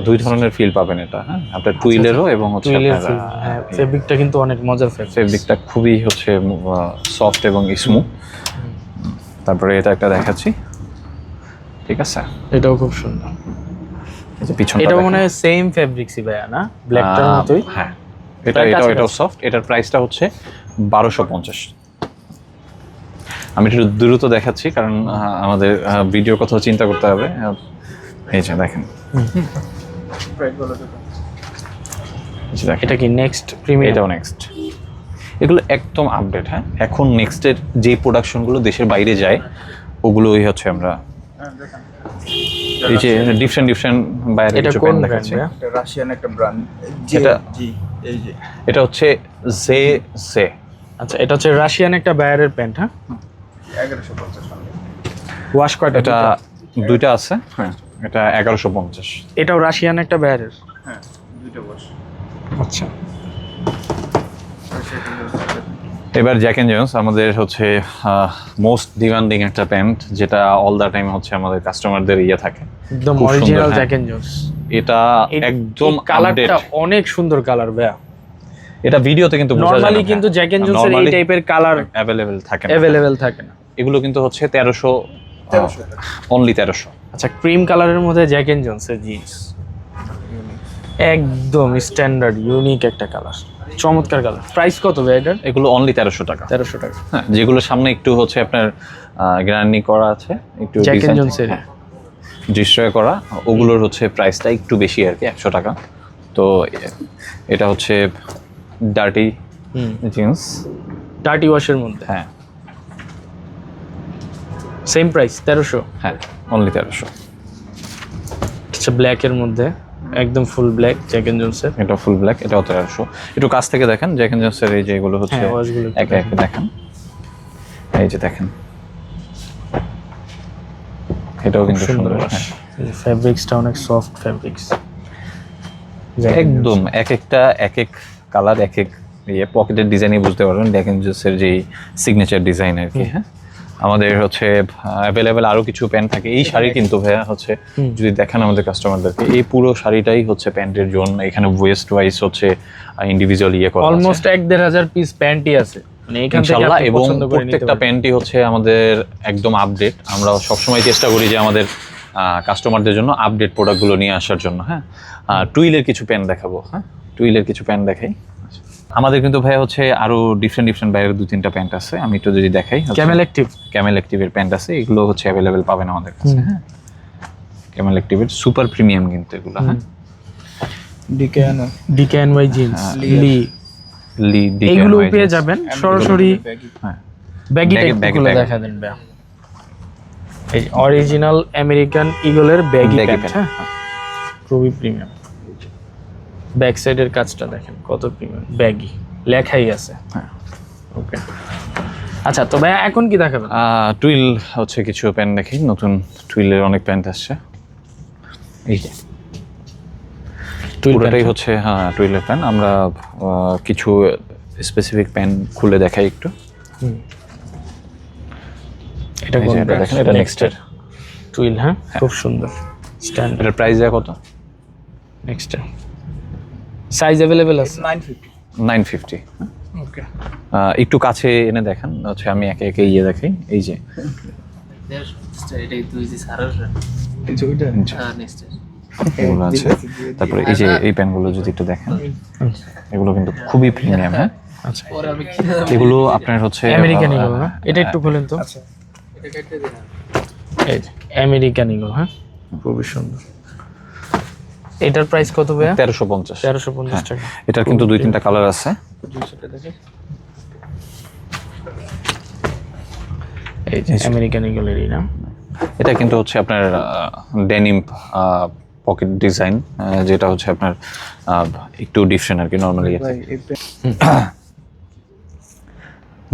দুই ধরনের ফিল পাবেন এটা হ্যাঁ? আপনার টুইলেরও এবং হচ্ছে আপনার, হ্যাঁ ফেব্রিকটা কিন্তু অনেক মজার ফেব্রিক ফেব্রিকটা খুবই হচ্ছে সফট এবং স্মুথ তারপরে এটা একটা দেখাচ্ছি। ঠিক আছে? এটাও খুব সুন্দর। এটা মনে হয় সেম ফেব্রিক্সই ভাইয়া না? ব্ল্যাকটার মতোই? হ্যাঁ। এটা এটাও এটাও সফট এটার প্রাইসটা হচ্ছে বারোশো পঞ্চাশ। আমি একটু দ্রুত দেখাচ্ছি কারণ আমাদের ভিডিওর কথাও চিন্তা করতে হবে। এই যে দেখেন। এটা কি নেক্সট প্রিমিয়াম এটাও নেক্সট এগুলো একদম আপডেট হ্যাঁ? এখন নেক্সটের যে প্রোডাকশনগুলো দেশের বাইরে যায় ওগুলোই হচ্ছে আমরা হ্যাঁ এই যে ডিফারেন্ট ডিফারেন্ট বাইরে এটা কিছু কোন pen এটা রাশিয়ান একটা ব্র্যান্ড এটা- জি এই যে। এটা হচ্ছে জে সে আচ্ছা এটা হচ্ছে রাশিয়ান একটা বায়ারের প্যান্ট হ্যাঁ? ওয়াশ কয়টা এটা দুইটা? দুইটা আছে হ্যাঁ। এটা এগারোশো পঞ্চাশ। এটাও রাশিয়ান একটা বায়ারের হ্যাঁ দুইটা বস আচ্ছা। এবার জ্যাক এন্ড জন্স আমাদের হচ্ছে মোস্ট ডিমান্ডিং একটা প্যান্ট যেটা অল দ্য টাইম হচ্ছে আমাদের কাস্টমারদের ইয়ে থাকে। একদম অরিজিনাল। জ্যাক এন্ড জোন্স এটা একদম কালারটা অনেক সুন্দর কালার ভাইয়া। এটা ভিডিওতে কিন্তু বোঝা যায় নরমালি না, কিন্তু। জ্যাক এন্ড জোন্সের এই টাইপের কালার অ্যাভেলেবেল থাকে না। অ্যাভেলেবেল থাকে না। এগুলো কিন্তু হচ্ছে তেরোশো তেরোশো। অনলি তেরোশো। আচ্ছা ক্রিম কালারের মধ্যে জ্যাক এন্ড জোন্সের জিন্স একদম স্ট্যান্ডার্ড ইউনিক একটা কালার চমৎকার কালার প্রাইস কত ভাই এটার? এগুলো অনলি তেরোশো টাকা। তেরোশো টাকা। হ্যাঁ যেগুলো সামনে একটু হচ্ছে আপনার গ্রান্ডি করা আছে একটু জ্যাক এন্ড জোন্সের দৃশ্য করা। ওগুলোর হচ্ছে প্রাইসটা একটু বেশি আর কি একশো টাকা। তো এটা হচ্ছে ডার্টি হুম। জিন্স ডার্টি ওয়াশের মধ্যে? হ্যাঁ। সেম প্রাইস তেরোশো? হ্যাঁ। অনলি তেরোশো। আচ্ছা ব্ল্যাকের মধ্যে একদম ফুল ব্ল্যাক জ্যাক এন্ড জোন্সের এটা ফুল ব্ল্যাক এটাও তেরোশো। একটু কাছ থেকে দেখেন জ্যাক এন্ড জন্সের এই যে এগুলো হচ্ছে হ্যাঁ, একে একে দেখেন। এই যে দেখেন। এটাও কিন্তু সুন্দর হ্যাঁ। ফ্যাব্রিক্সটা অনেক সফট ফ্যাব্রিক্স একদম এক একটা এক এক কালার এক এক ইয়ে পকেটের ডিজাইনই বুঝতে পারবেন ড্যাকেন জুসের যেই সিগনেচার ডিজাইন আর কি হ্যাঁ। আমাদের হচ্ছে অ্যাভেলেবেল আরও কিছু প্যান্ট থাকে। এই শাড়ি কিন্তু ভাইয়া হচ্ছে যদি দেখেন আমাদের কাস্টমারদেরকে এই পুরো শাড়িটাই হচ্ছে প্যান্টের জন্য। এখানে ওয়েস্ট ওয়াইজ হচ্ছে ইন্ডিভিজুয়াল ইয়ে করা। অলমোস্ট এক দেড় হাজার পিস প্যান্টই আছে। মানে ইনশাল্লাহ এবং প্রত্যেকটা প্যান্টই হচ্ছে আমাদের একদম আপডেট আমরা সবসময় চেষ্টা করি যে আমাদের কাস্টমারদের জন্য আপডেট প্রোডাক্টগুলো নিয়ে আসার জন্য হ্যাঁ? টুইলের কিছু প্যান্ট দেখাবো হ্যাঁ? টুইলের কিছু প্যান্ট দেখাই। আমাদের কিন্তু ভাই হচ্ছে আরও ডিফারেন্ট ডিফারেন্ট বাইরের দু তিনটা প্যান্ট আছে। আমি একটু যদি দেখাই ক্যামেল অ্যাক্টিভ ক্যামেল অ্যাক্টিভের প্যান্ট আছে। এগুলো হচ্ছে অ্যাভেলেবেল পাবেন আমাদের কাছে হ্যাঁ? ক্যামেল অ্যাক্টিভের সুপার প্রিমিয়াম কিন্তু এগুলো হ্যাঁ? ডিকেনো ডিকেএনওয়াই জিন্স লি লি ডি এগুলো পেয়ে যাবেন সরাসরি হ্যাঁ। খুলে bag। দেখা দেন ব্যাগ এই অরিজিনাল আমেরিকান ইগলের ব্যাগি প্যান্ট হ্যাঁ? খুবই প্রিমিয়াম ব্যাক সাইডের কাজটা দেখেন কত প্রিমিয়াম ব্যাগি লেখাই আছে। হ্যাঁ। ওকে আচ্ছা তো ভাই এখন কি দেখাবেন? টুইল হচ্ছে কিছু প্যান্ট দেখি নতুন টুইলের অনেক প্যান্ট আসছে। এই যে। pant, হচ্ছে হ্যাঁ টুইলের প্যান্ট আমরা কিছু স্পেসিফিক প্যান্ট খুলে দেখাই একটু। এটা এই কোন যে দেখেন এটা নেক্সটের টুইল হ্যাঁ? খুব সুন্দর। স্ট্যান্ডার্ড প্রাইস কত? নেক্সট সাইজ অ্যাভেলেবেল আছে? Nine fifty nine fifty okay একটু কাছে এনে দেখেন হচ্ছে আমি একে একে ইয়ে দেখাই। এই যে। এগুলো আছে। তারপরে এই যে এই প্যান্টগুলো যদি একটু দেখেন। এগুলো কিন্তু খুবই প্রিমিয়াম হ্যাঁ? আচ্ছা। এগুলো আপনার হচ্ছে আমেরিকান ইগল না? এটা একটু খোলেন তো আচ্ছা। এটা কেটে দিলাম এই আমেরিকান ইগল হ্যাঁ? খুবই সুন্দর। এটার প্রাইস কত ভাইয়া? তেরোশো পঞ্চাশ। তেরোশো পঞ্চাশ টাকা। এটার কিন্তু দুই তিনটা কালার আছে। এই যে আমেরিকান ইগলেরই না? এটা কিন্তু হচ্ছে আপনার ডেনিম পকেট ডিজাইন যেটা হচ্ছে আপনার আহ, একটু ডিফারেন্ট আর কি নরমালি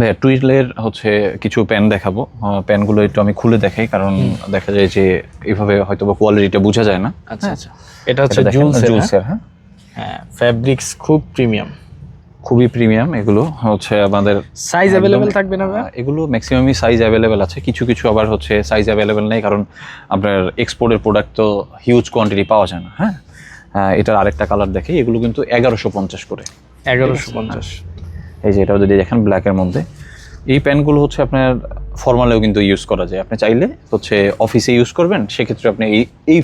ভাইয়া টুইলের হচ্ছে কিছু প্যান দেখাবো। প্যানগুলো একটু আমি খুলে দেখাই কারণ দেখা যায় যে এইভাবে হয়তো বা কোয়ালিটিটা বোঝা যায় না। আচ্ছা আচ্ছা। এটা হচ্ছে জুলসের হ্যাঁ? হ্যাঁ। হ্যাঁ ফ্যাব্রিক্স খুব প্রিমিয়াম খুবই প্রিমিয়াম এগুলো হচ্ছে আমাদের সাইজ অ্যাভেলেবেল থাকবে না এগুলো ম্যাক্সিমামই সাইজ অ্যাভেলেবেল আছে। কিছু কিছু আবার হচ্ছে সাইজ অ্যাভেলেবেল নেই কারণ আপনার এক্সপোর্টের প্রোডাক্ট তো হিউজ কোয়ান্টিটি পাওয়া যায় না হ্যাঁ? এটার আরেকটা কালার দেখি এগুলো কিন্তু এগারোশো পঞ্চাশ করে। এগারোশো পঞ্চাশ। এই যে এটাও যদি দেখেন ব্ল্যাকের মধ্যে। এই প্যান্টগুলো হচ্ছে আপনার ফর্মালেও কিন্তু ইউজ করা যায়। আপনি চাইলে হচ্ছে অফিসে ইউজ করবেন সেক্ষেত্রে আপনি এই এই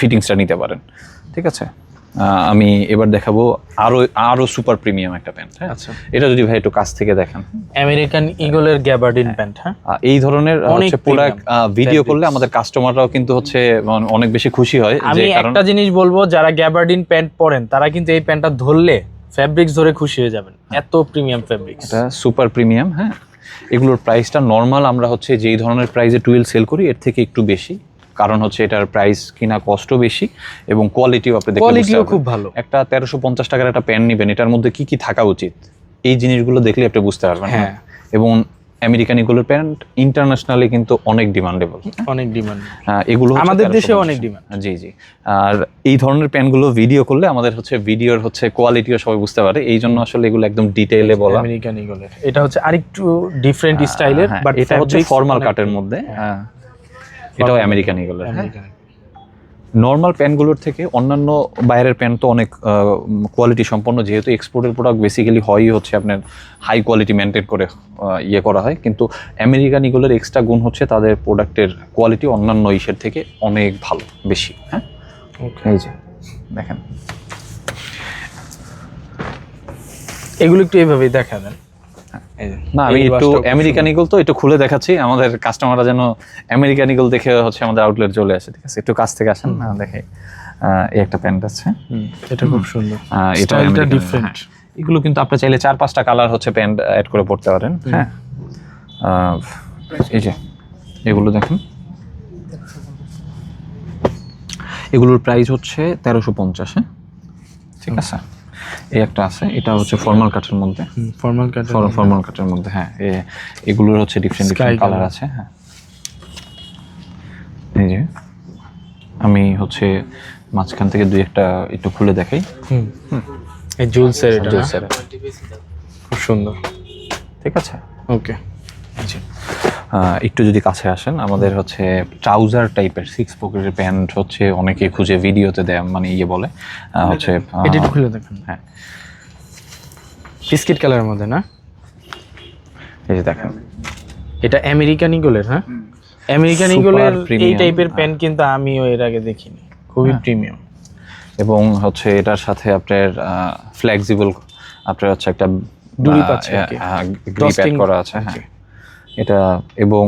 ফিটিংসটা নিতে পারেন। ঠিক আছে? আমি এবার দেখাবো আরও আরও সুপার প্রিমিয়াম একটা প্যান্ট হ্যাঁ? আচ্ছা। এটা যদি ভাই একটু কাছ থেকে দেখেন। আমেরিকান ইগলের গ্যাবার্ডিন প্যান্ট হ্যাঁ? এই ধরনের হচ্ছে প্রোডাক্ট ভিডিও করলে আমাদের কাস্টমাররাও কিন্তু হচ্ছে মানে অনেক বেশি খুশি হয়। যে আমি একটা জিনিস বলব যারা গ্যাবার্ডিন প্যান্ট পরেন তারা কিন্তু এই প্যান্টটা ধরলে ফ্যাব্রিক্স ধরে খুশি হয়ে যাবেন। এত প্রিমিয়াম ফ্যাব্রিক্স এটা সুপার প্রিমিয়াম হ্যাঁ। এগুলোর প্রাইসটা নর্মাল আমরা হচ্ছে যেই ধরনের প্রাইসে টুয়েলভ সেল করি এর থেকে একটু বেশি। কারণ হচ্ছে এটার প্রাইস কিনা কষ্ট বেশি এবং কোয়ালিটিও আপনি কোয়ালিটিও খুব ভালো। একটা তেরোশো পঞ্চাশ টাকার একটা প্যান্ট নেবেন এটার মধ্যে কি কি থাকা উচিত? এই জিনিসগুলো দেখলে আপনি বুঝতে পারবেন হ্যাঁ। এবং আমেরিকান এগুলোর প্যান্ট ইন্টারন্যাশনালি কিন্তু অনেক ডিমান্ডেবল অনেক ডিমান্ড এগুলো আমাদের দেশে অনেক ডিমান্ড জি জি। আর এই ধরনের প্যান্টগুলো ভিডিও করলে আমাদের হচ্ছে ভিডিওর হচ্ছে কোয়ালিটিও সবাই বুঝতে পারে। এই জন্য আসলে এগুলো একদম ডিটেইলে বলা। আমেরিকান ইগলের এটা হচ্ছে আরেকটু ডিফারেন্ট স্টাইলের হ্যাঁ, বাট এটা হচ্ছে ফর্মাল কাটের মধ্যে। হ্যাঁ। এটাও আমেরিকান এগুলো হ্যাঁ। নর্মাল প্যান্টগুলোর থেকে অন্যান্য বাইরের প্যান্ট তো অনেক কোয়ালিটি সম্পন্ন যেহেতু এক্সপোর্টের প্রোডাক্ট বেসিক্যালি হয়ই হচ্ছে আপনার হাই কোয়ালিটি মেনটেন করে ইয়ে করা হয়। কিন্তু আমেরিকান এগুলোর এক্সট্রা গুণ হচ্ছে তাদের প্রোডাক্টের কোয়ালিটি অন্যান্য ইসের থেকে অনেক ভালো বেশি হ্যাঁ? এই যে দেখেন। এগুলো একটু এইভাবেই দেখা দেন। না আমি একটু আমেরিকান ইগল তো একটু খুলে দেখাচ্ছি। আমাদের কাস্টমাররা যেন আমেরিকান ইগল দেখে হচ্ছে আমাদের আউটলেট চলে আসে। ঠিক আছে একটু কাছ থেকে আসেন না দেখে এই একটা প্যান্ট আছে। এটা খুব সুন্দর। এটা American, ডিফারেন্ট হ্যাঁ। এগুলো কিন্তু আপনি চাইলে চার পাঁচটা কালার হচ্ছে প্যান্ট অ্যাড করে পড়তে পারেন হ্যাঁ। এই যে এগুলো দেখেন। এগুলোর প্রাইস হচ্ছে তেরোশো পঞ্চাশ হ্যাঁ। ঠিক আছে? এই একটা আছে এটা হচ্ছে ফর্মাল কাটের মধ্যে। ফর্মাল কাট ফর্মাল কাটের মধ্যে। হ্যাঁ এগুলোর হচ্ছে ডিফারেন্ট ডিফারেন্ট কালার আছে হ্যাঁ। এই যে আমি হচ্ছে মাঝখান থেকে দুই একটা একটু খুলে দেখাই। হুম। এই জুলসের এটা? জুলসের খুব সুন্দর। ঠিক আছে? ওকে আহ, একটু যদি কাছে আসেন আমাদের হচ্ছে ট্রাউজার টাইপের সিক্স পকেটের প্যান্ট হচ্ছে অনেকে খুঁজে ভিডিওতে দেয় মানে ইয়ে বলে হচ্ছে একটু খুলে দেখেন। হ্যাঁ। বিস্কিট কালারের মধ্যে না? এই যে দেখেন। এটা আমেরিকান ইগলের হ্যাঁ? আমেরিকান ইগলের এই টাইপের। প্যান্ট কিন্তু আমিও এর আগে দেখিনি। খুবই প্রিমিয়াম এবং হচ্ছে এটার সাথে আপনার ফ্লেক্সিবল আপনার হচ্ছে একটা ডুরি পাচ্ছে গ্রিপ অ্যাড করা আছে হ্যাঁ। এটা এবং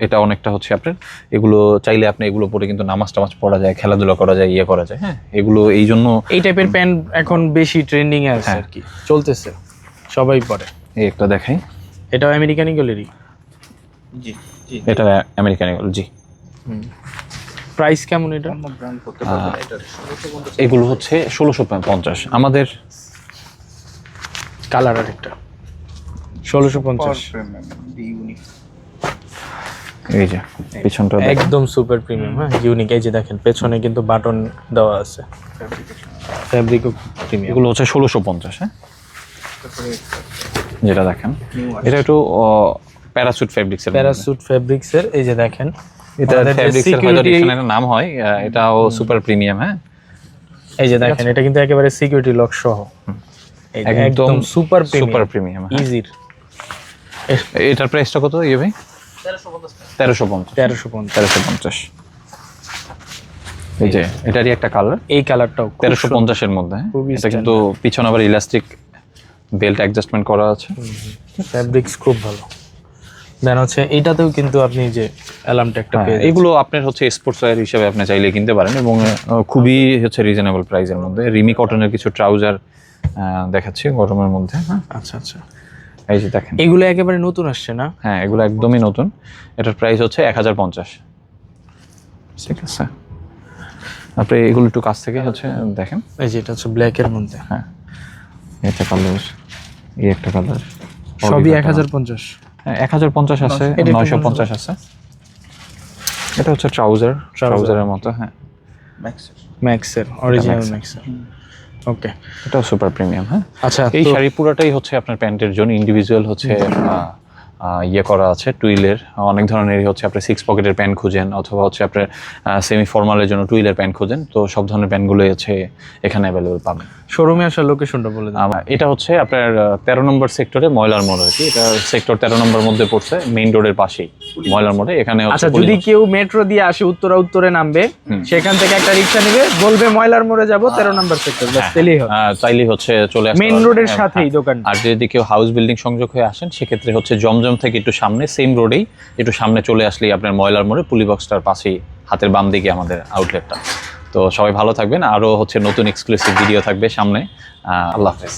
এটা অনেকটা হচ্ছে আপনার এগুলো চাইলে আপনি এগুলো পরে কিন্তু নামাজ টামাজ পড়া যায় খেলাধুলা করা যায় ইয়ে করা যায় হ্যাঁ? এগুলো এই জন্য এই টাইপের প্যান্ট এখন বেশি ট্রেন্ডিং এ আছে হ্যাঁ। আর কি। চলতেছে সবাই পরে। এই একটা দেখাই। এটাও আমেরিকান ইগলেরই জি জি এটা আমেরিকান এগুলো জি। প্রাইস কেমন এটা? ব্র্যান্ড করতে পারবেন এটা এগুলো হচ্ছে ষোলোশো পঞ্চাশ। আমাদের কালার আরেকটা। ষোলোশো পঞ্চাশ। এই যে পিছনটা একদম সুপার প্রিমিয়াম হ্যাঁ ইউনিক এই যে দেখেন পেছনে কিন্তু বাটন দেওয়া আছে। ফ্যাব্রিকও প্রিমিয়াম এগুলো হচ্ছে ষোলোশো পঞ্চাশ হ্যাঁ? যেটা দেখেন। এটা একটু প্যারাসুট ফেব্রিক্সের প্যারাসুট ফেব্রিক্স এর এই যে দেখেন। এটা ফেব্রিক্সের হয়তো ডিকশনারির নাম হয় আহ, এটাও সুপার প্রিমিয়াম হ্যাঁ? এই যে দেখেন এটা কিন্তু একেবারে সিকিউরিটি লক সহ। একদম একদম সুপার সুপার প্রিমিয়াম প্রিমিয়াম ইজির এটার প্রাইসটা কত ইয়ে ভাই? তেরোশো পঞ্চাশ। তেরোশো পঞ্চাশ। তেরোশো পঞ্চাশ। এই যে এটারই একটা কালার এই কালারটাও তেরোশো পঞ্চাশের মধ্যে। এটা কিন্তু পিছনে আবার ইলাস্টিক বেল্ট অ্যাডজাস্টমেন্ট করা আছে। ফ্যাব্রিক্স খুব ভালো। দেন হচ্ছে এইটাতেও কিন্তু আপনি যে অ্যালার্মটা একটা হ্যাঁ, পেয়ে এগুলো আপনার হচ্ছে স্পোর্টস ওয়্যার হিসেবে আপনি চাইলে কিনতে পারেন এবং খুবই হচ্ছে রিজনেবল প্রাইসের মধ্যে। রিমি কটনের কিছু ট্রাউজার দেখাচ্ছি গরমের মধ্যে হ্যাঁ। আচ্ছা আচ্ছা। এই যে দেখেন। এগুলো একেবারে নতুন আসছে না? হ্যাঁ এগুলো একদমই নতুন। এটার প্রাইস হচ্ছে এক হাজার পঞ্চাশ। ঠিক আছে। আপনি এগুলো একটু কাছ থেকে হচ্ছে দেখেন। এই যে এটা হচ্ছে ব্ল্যাকের মধ্যে। হ্যাঁ। একটা কালার এই একটা কালার সবই এক হাজার পঞ্চাশ। হ্যাঁ এক হাজার পঞ্চাশ আছে এটা নয়শো পঞ্চাশ আছে। এটা হচ্ছে ট্রাউজার ট্রাউজারের মতো হ্যাঁ। ম্যাক্সের ম্যাক্সের অরিজিনাল। ম্যাক্সের ওকে এটাও সুপার প্রিমিয়াম হ্যাঁ? আচ্ছা এই শাড়ি পুরোটাই হচ্ছে আপনার প্যান্টের জন্য ইন্ডিভিজুয়াল হচ্ছে ইয়ে করা আছে টুইলের অনেক ধরনেরই হচ্ছে আপনি সিক্স পকেটের প্যান্ট খুঁজেন অথবা হচ্ছে আপনার সেমি ফর্মালের জন্য টুইলের প্যান্ট খুঁজেন তো সব ধরনের প্যান্টগুলোই হচ্ছে এখানে অ্যাভেলেবল পাবেন। শোরুমে আসার লোকেশনটা বলে দিন। এটা হচ্ছে আপনার তেরো নম্বর সেক্টরে ময়লার মোড় আর কি। এটা সেক্টর তেরো নম্বর মধ্যে পড়ছে মেইন রোডের পাশেই ময়লার মোড়ে। এখানে হচ্ছে আচ্ছা যদি কেউ মেট্রো দিয়ে আসে উত্তরা উত্তরে নামবে সেখান থেকে একটা রিক্সা নেবে বলবে ময়লার মোড়ে যাব তেরো নম্বর সেক্টর বাস তেলেই হবে। হচ্ছে চলে মেইন। রোডের হ্যাঁ, সাথেই হ্যাঁ। দোকান আর যদি কেউ হাউস বিল্ডিং সংযোগ হয়ে আসেন সেক্ষেত্রে হচ্ছে জমজম থেকে একটু সামনে সেম রোডেই একটু সামনে চলে আসলেই আপনার ময়লার মোড়ে পুলি বক্সটার পাশেই হাতের বাম দিকে আমাদের আউটলেটটা তো সবাই ভালো থাকবেন। আরও হচ্ছে নতুন এক্সক্লুসিভ ভিডিও থাকবে সামনে। আল্লাহ হাফেজ।